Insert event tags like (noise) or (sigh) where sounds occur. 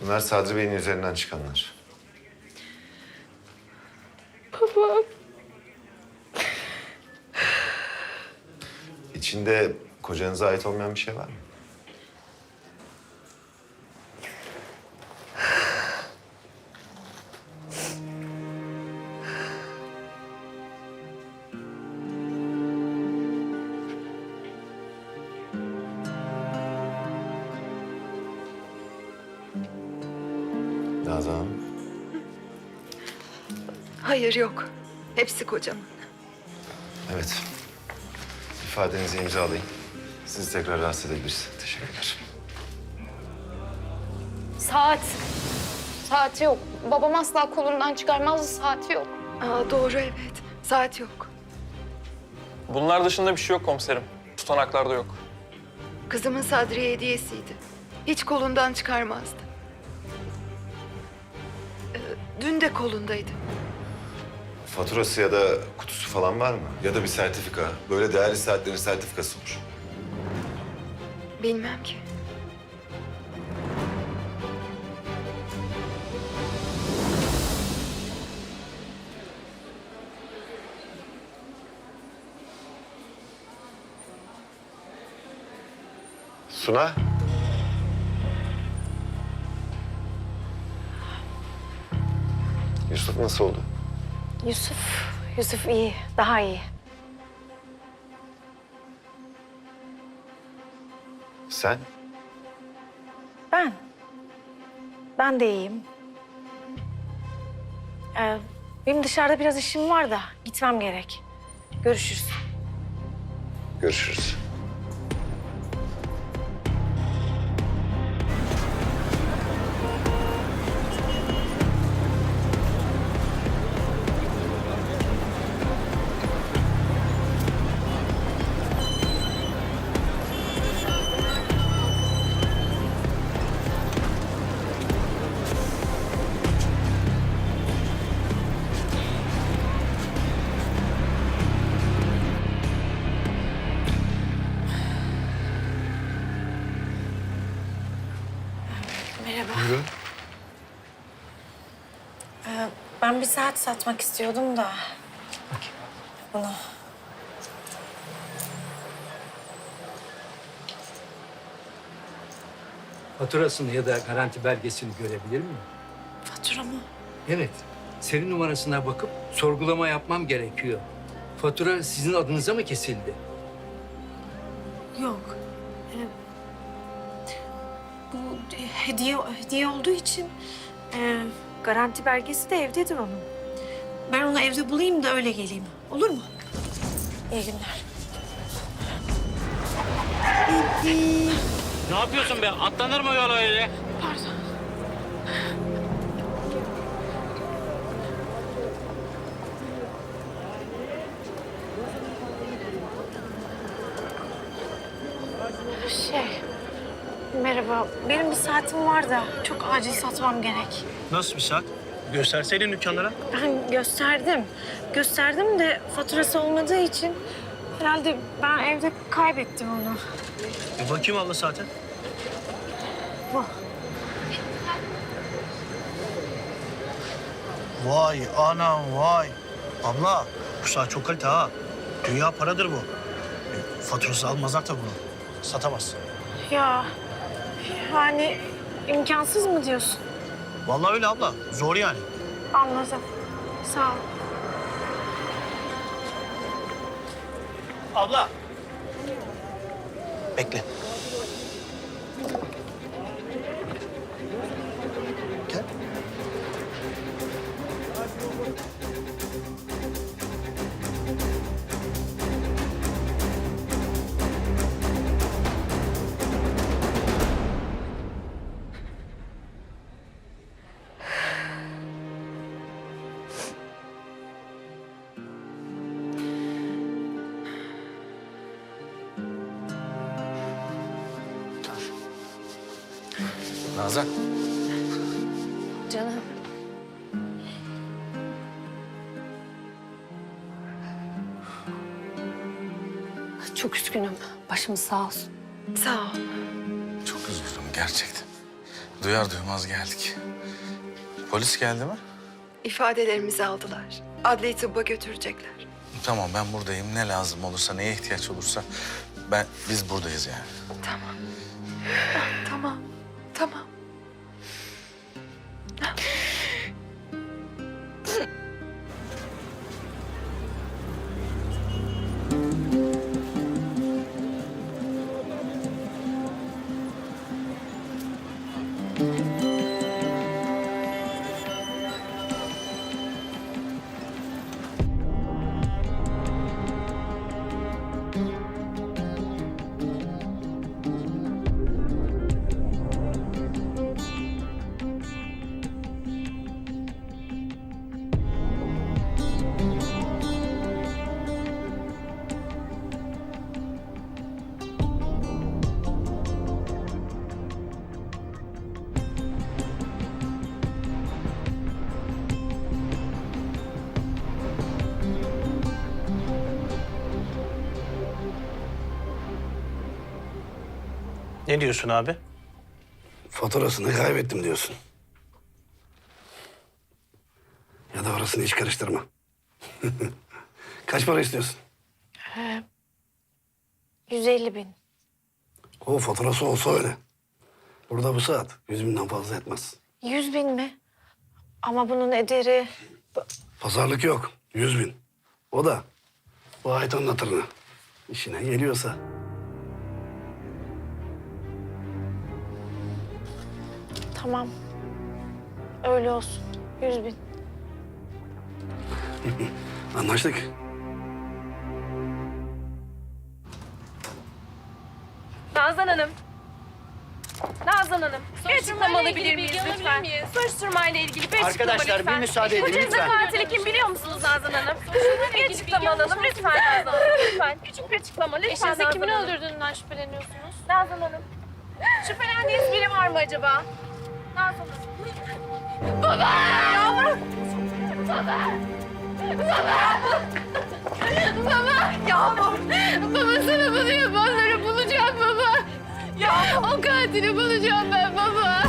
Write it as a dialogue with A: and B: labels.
A: Bunlar Sadri Bey'in üzerinden çıkanlar.
B: Babam.
A: İçinde kocanıza ait olmayan bir şey var mı? Nazan Hanım.
B: Hayır yok. Hepsi kocamın.
A: Evet. İfadenizi imzalayın. Sizi tekrar rahatsız edebiliriz. Teşekkürler.
C: Saat. Saati yok. Babam asla kolundan çıkarmazdı saati yok.
B: Aa, doğru evet. Saat yok.
D: Bunlar dışında bir şey yok komiserim. Tutanaklarda yok.
B: Kızımın Sadri'ye hediyesiydi. Hiç kolundan çıkarmazdı. Dün de kolundaydı.
A: Faturası ya da kutusu falan var mı? Ya da bir sertifika. Böyle değerli saatlerin sertifikası olur.
B: Bilmem ki.
A: Suna. Yusuf nasıl oldu?
E: Yusuf, Yusuf iyi, daha iyi.
A: Sen?
E: Ben, ben de iyiyim. Ee, benim dışarıda biraz işim var da gitmem gerek. Görüşürüz.
A: Görüşürüz.
E: Merhaba.
A: Buyurun.
E: Ee, ben bir saat satmak istiyordum da. Bunu.
F: Faturasını ya da garanti belgesini görebilir miyim?
E: Fatura mı?
F: Evet. Seri numarasına bakıp sorgulama yapmam gerekiyor. Fatura sizin adınıza mı kesildi?
E: Yok. Ee, bu hediye hediye olduğu için e, garanti belgesi de evdedir onun. Ben onu evde bulayım da öyle geleyim. Olur mu? İyi günler.
G: Ne yapıyorsun be? Atlanır mı yol öyle?
E: Pardon. Şey, merhaba. Benim bir saatim var da çok acil satmam gerek.
G: Nasıl bir saat? Gösterseydin dükkanlara.
E: Ben gösterdim. Gösterdim de faturası olmadığı için herhalde ben evde kaybettim onu.
G: Bir bakayım abla saate.
E: Bu.
G: Vay anam vay. Abla bu saat çok kalite ha. Dünya paradır bu. E, faturası almazlar da bunu. Satamaz.
E: Ya yani imkansız mı diyorsun?
G: Vallahi öyle abla. Zor yani.
E: Anladım. Sağ ol.
G: Abla. Bekle.
A: Nazan.
C: Canım. Çok üzgünüm. Başımız sağ olsun.
B: Sağ ol.
H: Çok üzgünüm gerçekten. Duyar duymaz geldik. Polis geldi mi?
B: İfadelerimizi aldılar. Adli tıbba götürecekler.
H: Tamam ben buradayım. Ne lazım olursa, neye ihtiyaç olursa ben biz buradayız yani.
B: Tamam.
G: Ne diyorsun abi?
I: Faturasını kaybettim diyorsun. Ya da orasını hiç karıştırma. (laughs) Kaç para istiyorsun?
E: 150 bin.
I: O faturası olsa öyle. Burada bu saat yüz binden fazla etmez.
E: 100 bin mi? Ama bunun ederi...
I: Pazarlık yok. Yüz bin. O da bu ait anlatırını. İşine geliyorsa.
E: Tamam. Öyle olsun. 100 bin.
I: Anlaştık.
J: Nazan Hanım. Nazan Hanım. Bir açıklama alabilir miyiz lütfen? Soruşturmayla ilgili bir açıklama
G: Arkadaşlar,
J: lütfen.
G: bir müsaade edin,
J: Bu ceza
G: lütfen.
J: katili kim biliyor musunuz Nazan Hanım? Bir açıklama alalım lütfen Nazan Hanım. Lütfen. Küçük bir açıklama lütfen
C: Eşinizi
J: Nazan
C: kimin
J: Hanım.
C: öldürdüğünden şüpheleniyorsunuz?
J: Nazan Hanım. Şüphelendiğiniz biri var mı acaba? Nazan Hanım. Baba! Yavrum!
C: Baba! Yağmur! Baba sana bunu yapanları bulacağım baba. Ya o katili bulacağım ben baba.